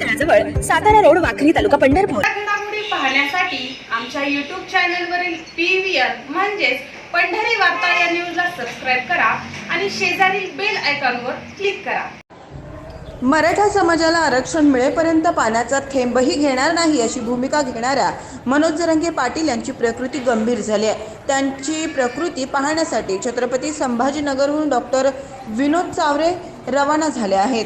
तळाजवळ Satara road Wakhari तालुका पंढरपूर. पाहण्यासाठी आमच्या YouTube चॅनलवरील पी व्ही आर म्हणजेच पंढरी वार्ता या न्यूजला सबस्क्राईब करा आणि शेजारील बेल आयकॉनवर क्लिक करा. मराठा समाजाला आरक्षण मिळेपर्यंत पाण्याचा थेंबही घेणार नाही अशी भूमिका घेणाऱ्या मनोज जरंगे पाटील यांची प्रकृती गंभीर झाली आहे. त्यांची प्रकृती पाहण्यासाठी छत्रपती संभाजीनगरहून डॉक्टर विनोद चावरे रवाना झाले आहेत.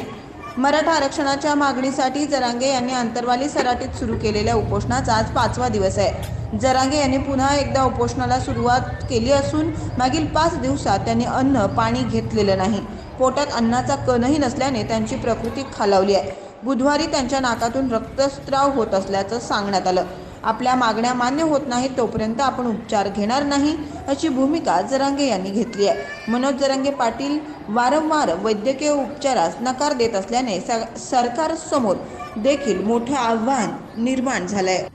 मराठा आरक्षणाच्या मागणीसाठी जरांगे यांनी अंतरवाली सराटीत सुरू केलेल्या उपोषणाचा आज पाचवा दिवस आहे. जरांगे यांनी पुन्हा एकदा उपोषणाला सुरुवात केली असून मागील पाच दिवसात त्यांनी अन्न पाणी घेतलेलं नाही. पोटात अन्नाचा कणही नसल्याने त्यांची प्रकृती खालावली आहे. बुधवारी त्यांच्या नाकातून रक्तस्त्राव होत असल्याचं सांगण्यात आलं. आपल्या मागण्या मान्य होत नाहीत तोपर्यंत आपण उपचार घेणार नाही अशी भूमिका जरांगे यांनी घेतली आहे. मनोज जरांगे पाटील वारंवार वैद्यकीय उपचारास नकार देत असल्याने स सरकारसमोर देखील मोठे आव्हान निर्माण झालं आहे